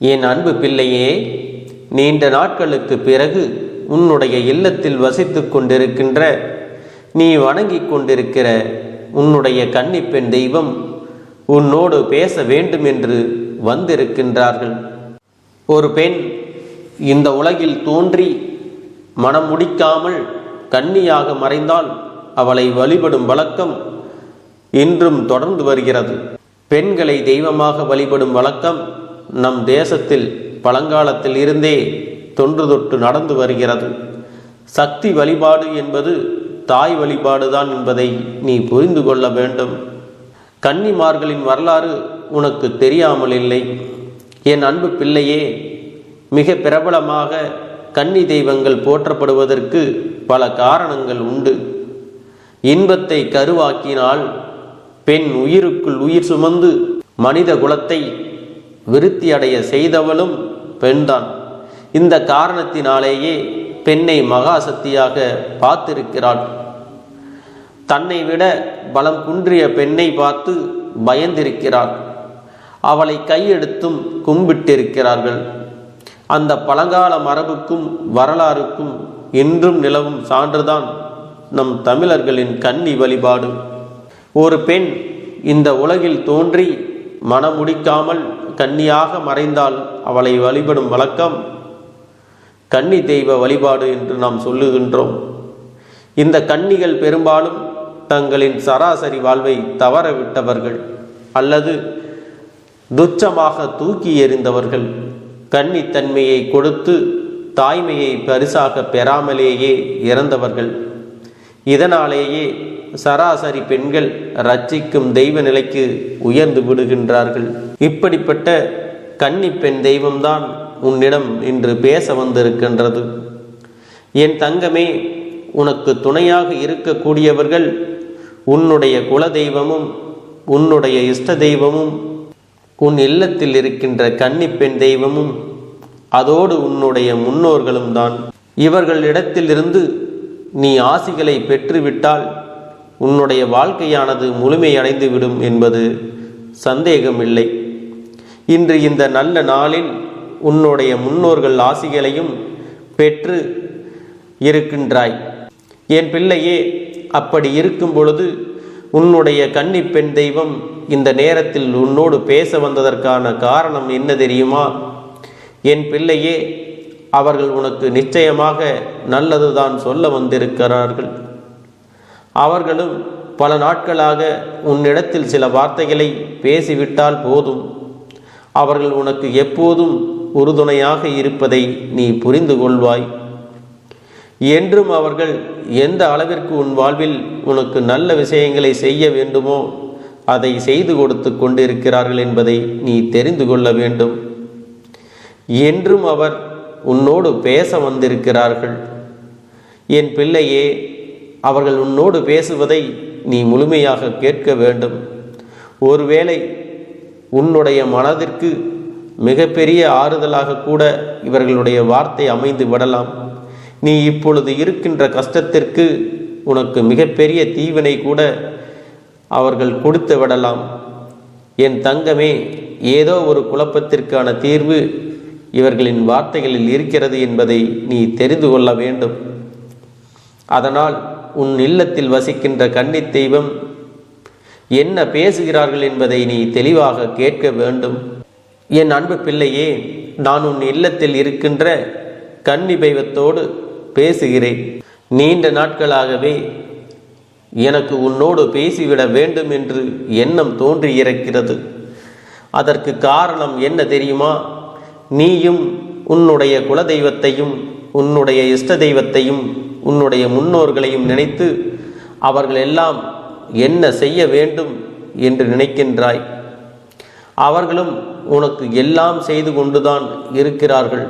என் அன்பு பிள்ளையே நீண்ட நாட்களுக்கு பிறகு உன்னுடைய இல்லத்தில் வசித்து கொண்டிருக்கின்ற நீ வணங்கிக் கொண்டிருக்கிற உன்னுடைய கன்னிப்பெண் தெய்வம் உன்னோடு பேச வேண்டும் என்று வந்திருக்கின்றார்கள். ஒரு பெண் இந்த உலகில் தோன்றி மனம் முடிக்காமல் கன்னியாக மறைந்தால் அவளை வழிபடும் வழக்கம் இன்றும் தொடர்ந்து வருகிறது. பெண்களை தெய்வமாக வழிபடும் வழக்கம் நம் தேசத்தில் பழங்காலத்தில் இருந்தே தொன்று தொட்டு நடந்து வருகிறது. சக்தி வழிபாடு என்பது தாய் வழிபாடுதான் என்பதை நீ புரிந்து கொள்ள வேண்டும். கன்னிமார்களின் வரலாறு உனக்கு தெரியாமல் இல்லை. என் அன்பு பிள்ளையே மிக பிரபலமாக கன்னி தெய்வங்கள் போற்றப்படுவதற்கு பல காரணங்கள் உண்டு. இன்பத்தை கருவாக்கினால் பெண் உயிருக்குள் உயிர் சுமந்து மனித குலத்தை விருத்தி அடைய செய்தவளும் பெண்தான். இந்த காரணத்தினாலேயே பெண்ணை மகாசக்தியாக பார்த்திருக்கிறாள். தன்னை விட பலம் குன்றிய பெண்ணை பார்த்து பயந்திருக்கிறாள். அவளை கையெடுத்தும் கும்பிட்டிருக்கிறார்கள். அந்த பழங்கால மரபுக்கும் வரலாறுக்கும் இன்றும் நிலவும் சான்றுதான் நம் தமிழர்களின் கன்னி வழிபாடு. ஒரு பெண் இந்த உலகில் தோன்றி மனமுடிக்காமல் கன்னியாக மறைந்தால் அவளை வழிபடும் வழக்கம் கன்னி தெய்வ வழிபாடு என்று நாம் சொல்லுகின்றோம். இந்த கன்னிகள் பெரும்பாலும் தங்களின் சராசரி வாழ்வை தவறவிட்டவர்கள் அல்லது துச்சமாக தூக்கி எறிந்தவர்கள். கன்னித்தன்மையை கொடுத்து தாய்மையை பரிசாக பெறாமலேயே இறந்தவர்கள். இதனாலேயே சராசரி பெண்கள் ரட்சிக்கும் தெய்வ நிலைக்கு உயர்ந்து விடுகின்றார்கள். இப்படிப்பட்ட கன்னி பெண் தெய்வம்தான் உன்னிடம் இன்று பேச வந்திருக்கின்றது. என் தங்கமே உனக்கு துணையாக இருக்கக்கூடியவர்கள் உன்னுடைய குல தெய்வமும் உன்னுடைய இஷ்ட தெய்வமும் உன் இல்லத்தில் இருக்கின்ற கன்னிப்பெண் தெய்வமும் அதோடு உன்னுடைய முன்னோர்களும் தான் இவர்களிடத்திலிருந்து நீ ஆசிகளை பெற்றுவிட்டால் உன்னுடைய வாழ்க்கையானது முழுமையடைந்து விடும் என்பது சந்தேகமில்லை. இன்று இந்த நல்ல நாளில் உன்னுடைய முன்னோர்கள் ஆசிகளையும் பெற்று இருக்கின்றாய். என் பிள்ளையே அப்படி இருக்கும் பொழுது உன்னுடைய கன்னி பெண் தெய்வம் இந்த நேரத்தில் உன்னோடு பேச வந்ததற்கான காரணம் என்ன தெரியுமா? என் பிள்ளையே அவர்கள் உனக்கு நிச்சயமாக நல்லதுதான் சொல்ல வந்திருக்கிறார்கள். அவர்களும் பல நாட்களாக உன்னிடத்தில் சில வார்த்தைகளை பேசிவிட்டால் போதும். அவர்கள் உனக்கு எப்போதும் உறுதுணையாக இருப்பதை நீ புரிந்து கொள்வாய். என்றும் அவர்கள் எந்த அளவிற்கு உன் வாழ்வில் உனக்கு நல்ல விஷயங்களை செய்ய வேண்டுமோ அதை செய்து கொடுத்து கொண்டிருக்கிறார்கள் என்பதை நீ தெரிந்து கொள்ள வேண்டும். என்றும் அவர் உன்னோடு பேச வந்திருக்கிறார்கள். என் பிள்ளையே அவர்கள் உன்னோடு பேசுவதை நீ முழுமையாக கேட்க வேண்டும். ஒருவேளை உன்னுடைய மனதிற்கு மிகப்பெரிய ஆறுதலாக கூட இவர்களுடைய வார்த்தை அமைந்து விடலாம். நீ இப்பொழுது இருக்கின்ற கஷ்டத்திற்கு உனக்கு மிகப்பெரிய தீவினை கூட அவர்கள் கொடுத்து விடலாம். என் தங்கமே ஏதோ ஒரு குழப்பத்திற்கான தீர்வு இவர்களின் வார்த்தைகளில் இருக்கிறது என்பதை நீ தெரிந்து கொள்ள வேண்டும். அதனால் உன் இல்லத்தில் வசிக்கின்ற கன்னித் தெய்வம் என்ன பேசுகிறார்கள் என்பதை நீ தெளிவாக கேட்க வேண்டும். என் அன்பு பிள்ளையே நான் உன் இல்லத்தில் இருக்கின்ற கன்னி தெய்வத்தோடு பேசுகிறேன். நீண்ட நாட்களாகவே எனக்கு உன்னோடு பேசிவிட வேண்டும் என்று எண்ணம் தோன்றி இருக்கிறது அதற்கு காரணம் என்ன தெரியுமா? நீயும் உன்னுடைய குலதெய்வத்தையும் உன்னுடைய இஷ்ட தெய்வத்தையும் உன்னுடைய முன்னோர்களையும் நினைத்து அவர்கள் எல்லாம் என்ன செய்ய வேண்டும் என்று நினைக்கின்றாய். அவர்களும் உனக்கு எல்லாம் செய்து கொண்டுதான் இருக்கிறார்கள்.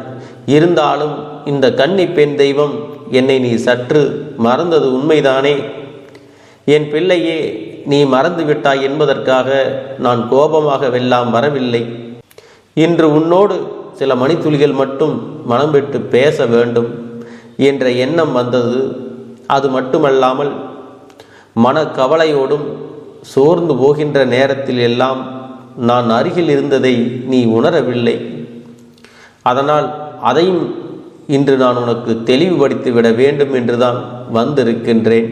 இருந்தாலும் இந்த கன்னி பெண் தெய்வம் என்னை நீ சற்று மறந்தது உண்மைதானே? என் பிள்ளையே நீ மறந்து விட்டாய் என்பதற்காக நான் கோபமாக வெல்லாம் வரவில்லை. இன்று உன்னோடு சில மணித்துளிகள் மட்டும் மனம் விட்டு பேச வேண்டும். என்ற எண்ணம் வந்தது. அது மட்டுமல்லாமல் மனக்கவலையோடும் சோர்ந்து போகின்ற நேரத்தில் எல்லாம் நான் அருகில் இருந்ததை நீ உணரவில்லை. அதனால் அதையும் இன்று நான் உனக்கு தெளிவுபடுத்தி விட வேண்டும் என்றுதான் வந்திருக்கின்றேன்.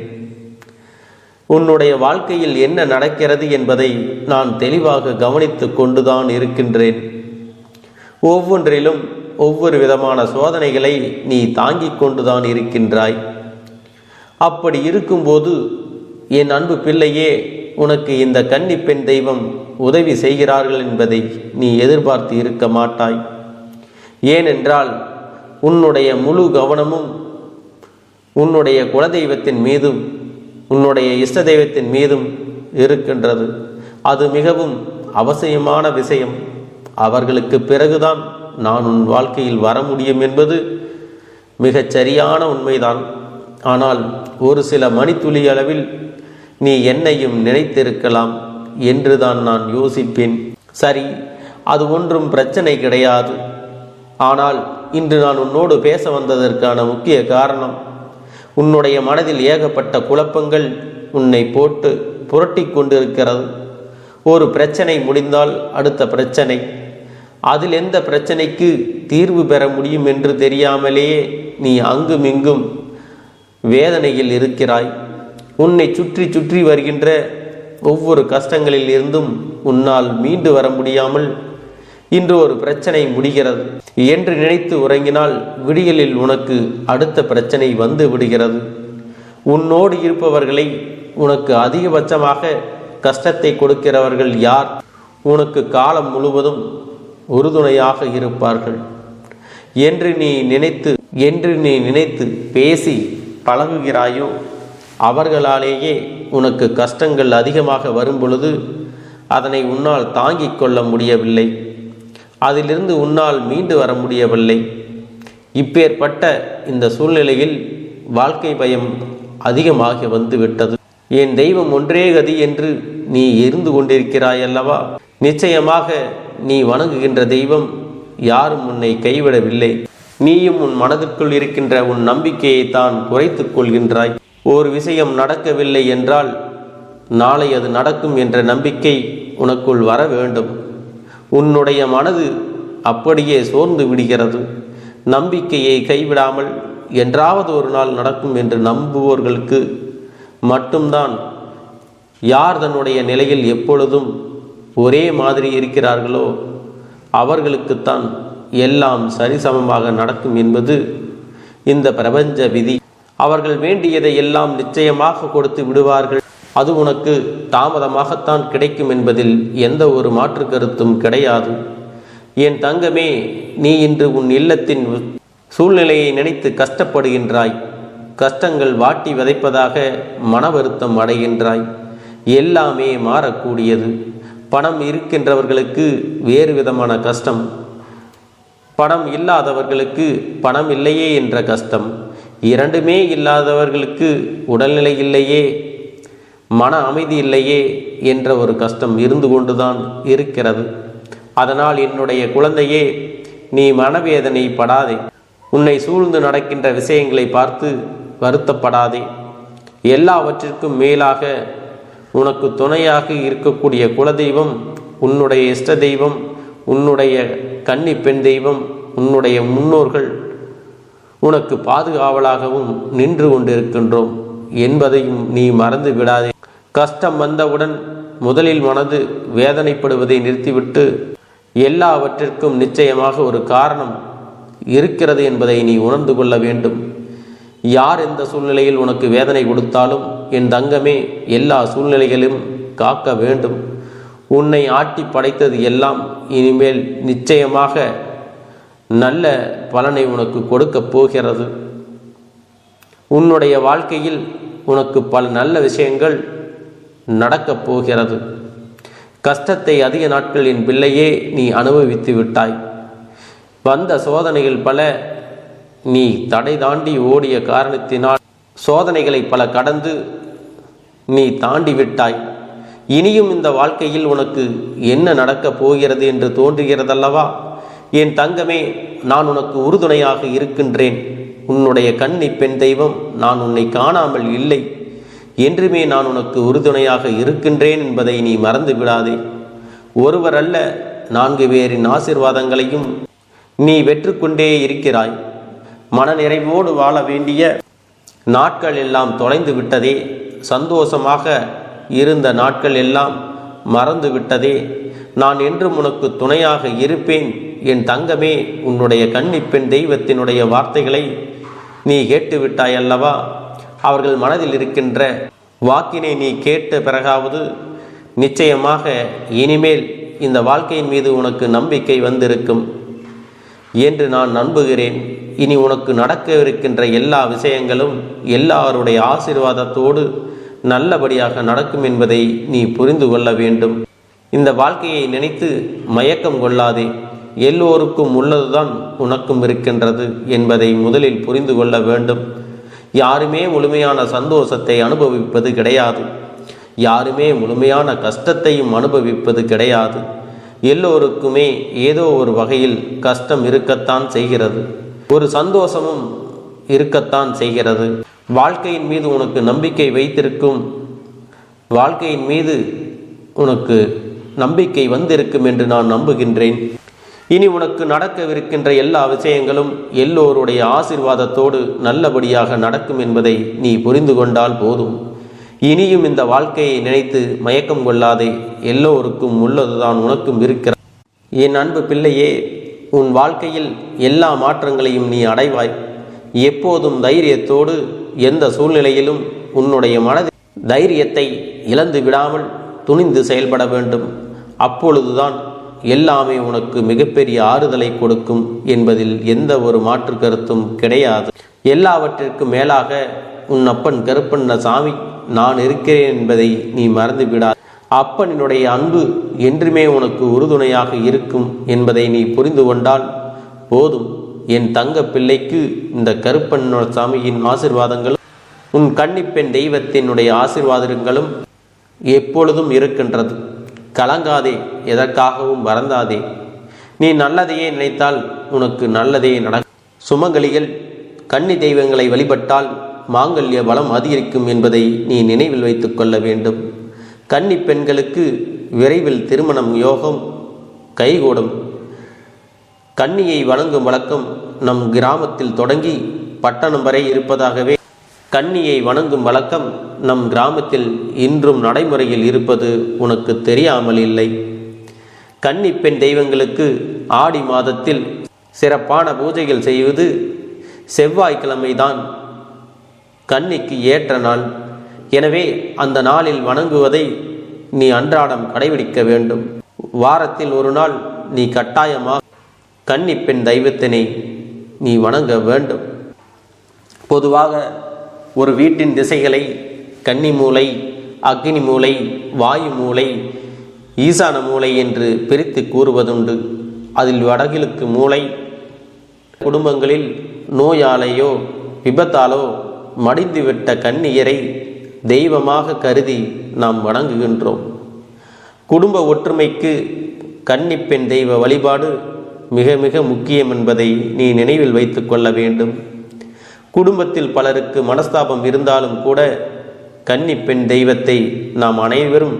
உன்னுடைய வாழ்க்கையில் என்ன நடக்கிறது என்பதை நான் தெளிவாக கவனித்து கொண்டுதான் இருக்கின்றேன். ஒவ்வொன்றிலும் ஒவ்வொரு விதமான சோதனைகளை நீ தாங்கிக் கொண்டுதான் இருக்கின்றாய். அப்படி இருக்கும்போது என் அன்பு பிள்ளையே உனக்கு இந்த கன்னி பெண் தெய்வம் உதவி செய்கிறார்கள் என்பதை நீ எதிர்பார்த்து இருக்க மாட்டாய். ஏனென்றால் உன்னுடைய முழு கவனமும் உன்னுடைய குலதெய்வத்தின் மீதும் உன்னுடைய இஷ்ட தெய்வத்தின் மீதும் இருக்கின்றது. அது மிகவும் அவசியமான விஷயம். அவர்களுக்கு பிறகுதான் நான் உன் வாழ்க்கையில் வர முடியும் என்பது மிகச் சரியான உண்மைதான். ஆனால் ஒரு சில மணித்துளி அளவில் நீ என்னையும் நினைத்திருக்கலாம் என்றுதான் நான் யோசிப்பேன். சரி அது ஒன்றும் பிரச்சனை கிடையாது. ஆனால் இன்று நான் உன்னோடு பேச வந்ததற்கான முக்கிய காரணம் உன்னுடைய மனதில் ஏகப்பட்ட குழப்பங்கள் உன்னை போட்டு புரட்டி கொண்டிருக்கிறது. ஒரு பிரச்சனை முடிந்தால் அடுத்த பிரச்சனை. அதில் எந்த பிரச்சனைக்கு தீர்வு பெற முடியும் என்று தெரியாமலேயே நீ அங்குமிங்கும் வேதனையில் இருக்கிறாய். உன்னை சுற்றி சுற்றி வருகின்ற ஒவ்வொரு கஷ்டங்களில் இருந்தும் உன்னால் மீண்டு வர முடியாமல் இன்று ஒரு பிரச்சனை முடிகிறது. என்று நினைத்து உறங்கினால் விடியலில் உனக்கு அடுத்த பிரச்சனை வந்து விடுகிறது. உன்னோடு இருப்பவர்களை உனக்கு அதிகபட்சமாக கஷ்டத்தை கொடுக்கிறவர்கள் யார்? உனக்கு காலம் முழுவதும் உறுதுணையாக இருப்பார்கள். என்று நீ நினைத்து என்று நீ நினைத்து பேசி பழகுகிறாயோ அவர்களாலேயே உனக்கு கஷ்டங்கள் அதிகமாக வரும்பொழுது அதனை உன்னால் தாங்கிக் கொள்ள முடியவில்லை. அதிலிருந்து உன்னால் மீண்டு வர முடியவில்லை. இப்பேற்பட்ட இந்த சூழ்நிலையில் வாழ்க்கை பயம் அதிகமாகி வந்துவிட்டது. என் தெய்வம் ஒன்றே கதி என்று நீ இருந்து கொண்டிருக்கிறாயல்லவா? நிச்சயமாக நீ வணங்குகின்ற தெய்வம் யாரும் உன்னை கைவிடவில்லை. நீயும் உன் மனதிற்குள் இருக்கின்ற உன் நம்பிக்கையை தான் குறைத்துக் கொள்கின்றாய். ஒரு விஷயம் நடக்கவில்லை என்றால் நாளை அது நடக்கும் என்ற நம்பிக்கை உனக்குள் வர வேண்டும். உன்னுடைய மனது அப்படியே சோர்ந்து விடுகிறது. நம்பிக்கையை கைவிடாமல் என்றாவது ஒரு நாள் நடக்கும் என்று நம்புவோர்களுக்கு மட்டும்தான் யார் தன்னுடைய நிலையில் எப்பொழுதும் ஒரே மாதிரி இருக்கிறார்களோ அவர்களுக்குத்தான் எல்லாம் சரிசமமாக நடக்கும் என்பது இந்த பிரபஞ்ச விதி. அவர்கள் வேண்டியதை எல்லாம் நிச்சயமாக கொடுத்து விடுவார்கள். அது உனக்கு தாமதமாகத்தான் கிடைக்கும் என்பதில் எந்த ஒரு மாற்று கருத்தும் கிடையாது. என் தங்கமே நீ இன்று உன் இல்லத்தின் சூழ்நிலையை நினைத்து கஷ்டப்படுகின்றாய். கஷ்டங்கள் வாட்டி விதைப்பதாக மன வருத்தம் அடைகின்றாய். எல்லாமே மாறக்கூடியது. பணம் இருக்கின்றவர்களுக்கு வேறு விதமான கஷ்டம். பணம் இல்லாதவர்களுக்கு பணம் இல்லையே என்ற கஷ்டம். இரண்டுமே இல்லாதவர்களுக்கு உடல்நிலை இல்லையே மன அமைதி இல்லையே என்ற ஒரு கஷ்டம் இருந்து கொண்டுதான் இருக்கிறது. அதனால் என்னுடைய குழந்தையே நீ மனவேதனை படாதே. உன்னை சூழ்ந்து நடக்கின்ற விஷயங்களை பார்த்து வருத்தப்படாதே. எல்லாவற்றிற்கும் மேலாக உனக்கு துணையாக இருக்கக்கூடிய குலதெய்வம் உன்னுடைய இஷ்ட தெய்வம் உன்னுடைய கன்னி பெண் தெய்வம் உன்னுடைய முன்னோர்கள் உனக்கு பாதுகாவலாகவும் நின்று கொண்டிருக்கின்றோம் என்பதையும் நீ மறந்து விடாதே. கஷ்டம் வந்தவுடன் முதலில் மனது வேதனைப்படுவதை நிறுத்திவிட்டு எல்லாவற்றிற்கும் நிச்சயமாக ஒரு காரணம் இருக்கிறது என்பதை நீ உணர்ந்து கொள்ள வேண்டும். யார் எந்த சூழ்நிலையில் உனக்கு வேதனை கொடுத்தாலும் என் தங்கமே எல்லா சூழ்நிலைகளிலும் காக்க வேண்டும். உன்னை ஆட்டி படைத்தது எல்லாம் இனிமேல் நிச்சயமாக நல்ல பலனை உனக்கு கொடுக்கப் போகிறது. உன்னுடைய வாழ்க்கையில் உனக்கு பல நல்ல விஷயங்கள் நடக்கப் போகிறது. கஷ்டத்தை அதிக நாட்கள் என் பிள்ளையே நீ அனுபவித்து விட்டாய். வந்த சோதனைகள் பல நீ தடை தாண்டி ஓடிய காரணத்தினால் சோதனைகளை பல கடந்து நீ தாண்டி விட்டாய். இனியும் இந்த வாழ்க்கையில் உனக்கு என்ன நடக்கப் போகிறது என்று தோன்றுகிறதல்லவா? என் தங்கமே நான் உனக்கு உறுதுணையாக இருக்கின்றேன். உன்னுடைய கண்ணி பெண் தெய்வம் நான் உன்னை காணாமல் இல்லை. என்றுமே நான் உனக்கு உறுதுணையாக இருக்கின்றேன் என்பதை நீ மறந்து விடாதே. ஒருவர் அல்ல நான்கு பேரின் ஆசிர்வாதங்களையும் நீ வெற்றுக்கொண்டே இருக்கிறாய். மனநிறைவோடு வாழ வேண்டிய நாட்கள் எல்லாம் தொலைந்து விட்டதே. சந்தோஷமாக இருந்த நாட்கள் எல்லாம் மறந்து விட்டதே. நான் என்றும் உனக்கு துணையாக இருப்பேன். என் தங்கமே உன்னுடைய கன்னிப்பெண் தெய்வத்தினுடைய வார்த்தைகளை நீ கேட்டுவிட்டாய் அல்லவா? அவர்கள் மனதில் இருக்கின்ற வாக்கினை நீ கேட்ட பிறகாவது நிச்சயமாக இனிமேல் இந்த வாழ்க்கையின் மீது உனக்கு நம்பிக்கை வந்திருக்கும். என்று நான் நம்புகிறேன். இனி உனக்கு நடக்க இருக்கின்ற எல்லா விஷயங்களும் எல்லாருடைய ஆசீர்வாதத்தோடு நல்லபடியாக நடக்கும் என்பதை நீ புரிந்து கொள்ள வேண்டும். இந்த வாழ்க்கையை நினைத்து மயக்கம் கொள்ளாதே. எல்லோருக்கும் உள்ளதுதான் உனக்கும் இருக்கின்றது என்பதை முதலில் புரிந்து கொள்ள வேண்டும். யாருமே முழுமையான சந்தோஷத்தை அனுபவிப்பது கிடையாது. யாருமே முழுமையான கஷ்டத்தையும் அனுபவிப்பது கிடையாது. எல்லோருக்குமே ஏதோ ஒரு வகையில் கஷ்டம் இருக்கத்தான் செய்கிறது. ஒரு சந்தோஷமும் இருக்கத்தான் செய்கிறது. வாழ்க்கையின் மீது உனக்கு நம்பிக்கை வைத்திருக்கும் வாழ்க்கையின் மீது உனக்கு நம்பிக்கை வந்திருக்கும் என்று நான் நம்புகின்றேன். இனி உனக்கு நடக்கவிருக்கின்ற எல்லா விஷயங்களும் எல்லோருடைய ஆசிர்வாதத்தோடு நல்லபடியாக நடக்கும் என்பதை நீ புரிந்து கொண்டால் போதும். இனியும் இந்த வாழ்க்கையை நினைத்து மயக்கம் கொள்ளாதே. எல்லோருக்கும் உள்ளதுதான் உனக்கும் இருக்கிற என் அன்பு பிள்ளையே உன் வாழ்க்கையில் எல்லா மாற்றங்களையும் நீ அடைவாய். எப்போதும் தைரியத்தோடு எந்த சூழ்நிலையிலும் உன்னுடைய மனதில் தைரியத்தை இழந்து விடாமல் துணிந்து செயல்பட வேண்டும். அப்பொழுதுதான் எல்லாமே உனக்கு மிகப்பெரிய ஆறுதலை கொடுக்கும் என்பதில் எந்த ஒரு மாற்று கருத்தும் கிடையாது. எல்லாவற்றிற்கும் மேலாக உன் அப்பன் கருப்பண்ண சாமி நான் இருக்கிறேன் என்பதை நீ மறந்து விடா அப்பனினுடைய அன்பு என்றுமே உனக்கு உறுதுணையாக இருக்கும் என்பதை நீ புரிந்து கொண்டால் போதும். என் தங்க பிள்ளைக்கு இந்த கருப்பண்ண சாமியின் ஆசிர்வாதங்களும் உன் கன்னிப்பெண் தெய்வத்தினுடைய ஆசிர்வாதங்களும் எப்பொழுதும் இருக்கின்றது. கலங்காதே எதற்காகவும் மறந்தாதே நீ நல்லதையே நினைத்தால் உனக்கு நல்லதே நட சுமங்கலிகள் கன்னி தெய்வங்களை வழிபட்டால் மாங்கல்ய பலம் அதிகரிக்கும் என்பதை நீ நினைவில் வைத்து கொள்ள வேண்டும். கன்னி பெண்களுக்கு விரைவில் திருமணம் யோகம் கைகூடும் கன்னியை வணங்கும் வழக்கம் நம் கிராமத்தில் தொடங்கி பட்டணம் வரை இருப்பதாகவே கன்னியை வணங்கும் வழக்கம் நம் கிராமத்தில் இன்றும் நடைமுறையில் இருப்பது உனக்கு தெரியாமல் இல்லை. கன்னி பெண் தெய்வங்களுக்கு ஆடி மாதத்தில் சிறப்பான பூஜைகள் செய்வது செவ்வாய்க்கிழமைதான். கன்னிக்கு ஏற்ற நாள். எனவே அந்த நாளில் வணங்குவதை நீ அன்றாடம் கடைபிடிக்க வேண்டும். வாரத்தில் ஒரு நாள் நீ கட்டாயமாக கன்னி பெண் தெய்வத்தினை நீ வணங்க வேண்டும். பொதுவாக ஒரு வீட்டின் திசைகளை கன்னி மூலை அக்னி மூலை வாயு மூலை ஈசான மூலை என்று பிரித்து கூறுவதுண்டு. அதில் வடகிழக்கு மூலை குடும்பங்களில் நோயாலேயோ விபத்தாலோ மடிந்துவிட்ட கண்ணியரை தெய்வமாக கருதி நாம் வணங்குகின்றோம். குடும்ப ஒற்றுமைக்கு கன்னிப்பெண் தெய்வ வழிபாடு மிக மிக முக்கியம் என்பதை நீ நினைவில் வைத்து கொள்ள வேண்டும். குடும்பத்தில் பலருக்கு மனஸ்தாபம் இருந்தாலும் கூட கன்னிப்பெண் தெய்வத்தை நாம் அனைவரும்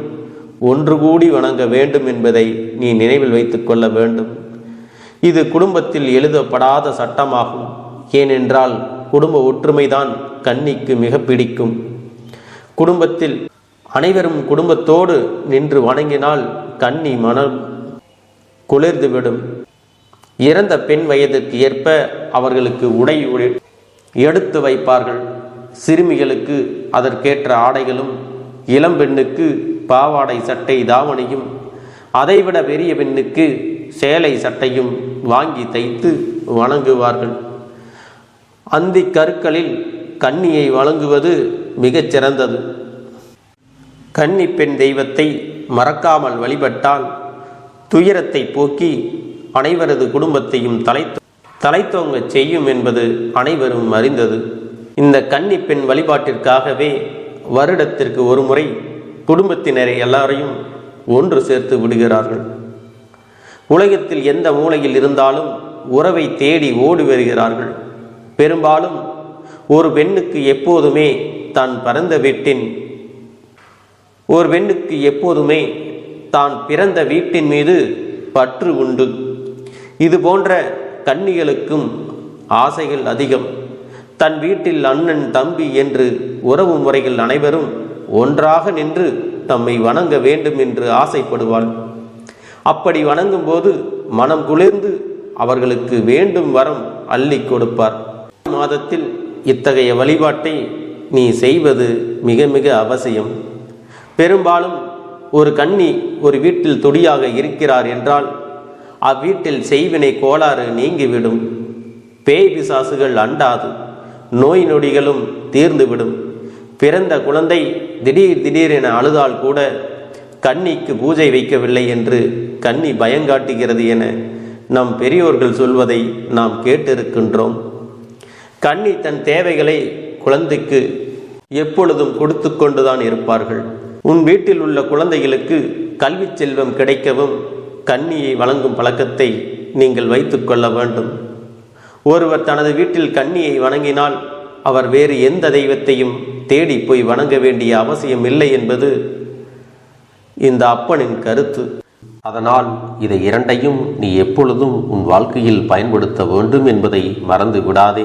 ஒன்று கூடி வணங்க வேண்டும் என்பதை நீ நினைவில் வைத்து கொள்ள வேண்டும். இது குடும்பத்தில் எழுதப்படாத சட்டமாகும். ஏனென்றால் குடும்ப ஒற்றுமைதான் கன்னிக்கு மிக பிடிக்கும். குடும்பத்தில் அனைவரும் குடும்பத்தோடு நின்று வணங்கினால் கன்னி மனம் குளிர்ந்துவிடும் இறந்த பெண் வயதிற்கு ஏற்ப அவர்களுக்கு உடை உடை எடுத்து வைப்பார்கள். சிறுமிகளுக்கு அதற்கேற்ற ஆடைகளும் இளம்பெண்ணுக்கு பாவாடை சட்டை தாவணியும் அதைவிட பெரிய பெண்ணுக்கு சேலை சட்டையும் வாங்கி தைத்து வணங்குவார்கள். அந்தி கருக்களில் கன்னியை வழங்குவது மிகச் சிறந்தது. கன்னி பெண் தெய்வத்தை மறக்காமல் வழிபட்டால் துயரத்தை போக்கி அனைவரது குடும்பத்தையும் தலை தலைத்தோங்க செய்யும் என்பது அனைவரும் அறிந்தது. இந்த கன்னி பெண் வழிபாட்டிற்காகவே வருடத்திற்கு ஒரு முறை குடும்பத்தினரை எல்லாரையும் ஒன்று சேர்த்து விடுகிறார்கள். உலகத்தில் எந்த மூலையில் இருந்தாலும் உறவை தேடி ஓடி வருகிறார்கள். பெரும்பாலும் ஒரு பெண்ணுக்கு எப்போதுமே தான் பிறந்த வீட்டின் ஒரு பெண்ணுக்கு எப்போதுமே தான் பிறந்த வீட்டின் மீது பற்று உண்டு. இது போன்ற கன்னிகளுக்கும் ஆசைகள் அதிகம். தன் வீட்டில் அண்ணன் தம்பி என்று உறவு முறைகள் அனைவரும் ஒன்றாக நின்று தம்மை வணங்க வேண்டும் என்று ஆசைப்படுவாள் அப்படி வணங்கும் போது மனம் குளிர்ந்து அவர்களுக்கு வேண்டும் வரம் அள்ளி கொடுப்பார். மாதத்தில் இத்தகைய வழிபாட்டை நீ செய்வது மிக மிக அவசியம். பெரும்பாலும் ஒரு கன்னி ஒரு வீட்டில் துடியாக இருக்கிறார் என்றால் அவ்வீட்டில் செய்வினை கோளாறு நீங்கிவிடும். பேய் பிசாசுகள் அண்டாது நோய் நொடிகளும் தீர்ந்துவிடும். பிறந்த குழந்தை திடீர் திடீரென அழுதால் கூட கன்னிக்கு பூஜை வைக்கவில்லை என்று கன்னி பயங்காட்டுகிறது என நம் பெரியோர்கள் சொல்வதை நாம் கேட்டிருக்கின்றோம். கண்ணி தன் தேவைகளை குழந்தைக்கு எப்பொழுதும் கொடுத்து கொண்டுதான் இருப்பார்கள். உன் வீட்டில் உள்ள குழந்தைகளுக்கு கல்வி செல்வம் கிடைக்கவும் கண்ணியை வழங்கும் பழக்கத்தை நீங்கள் வைத்துக்கொள்ள வேண்டும். ஒருவர் தனது வீட்டில் கண்ணியை வணங்கினால் அவர் வேறு எந்த தெய்வத்தையும் தேடி போய் வணங்க வேண்டிய அவசியம் இல்லை என்பது இந்த அப்பனின் கருத்து. அதனால் இதை இரண்டையும் நீ எப்பொழுதும் உன் வாழ்க்கையில் பயன்படுத்த வேண்டும் என்பதை மறந்து விடாதே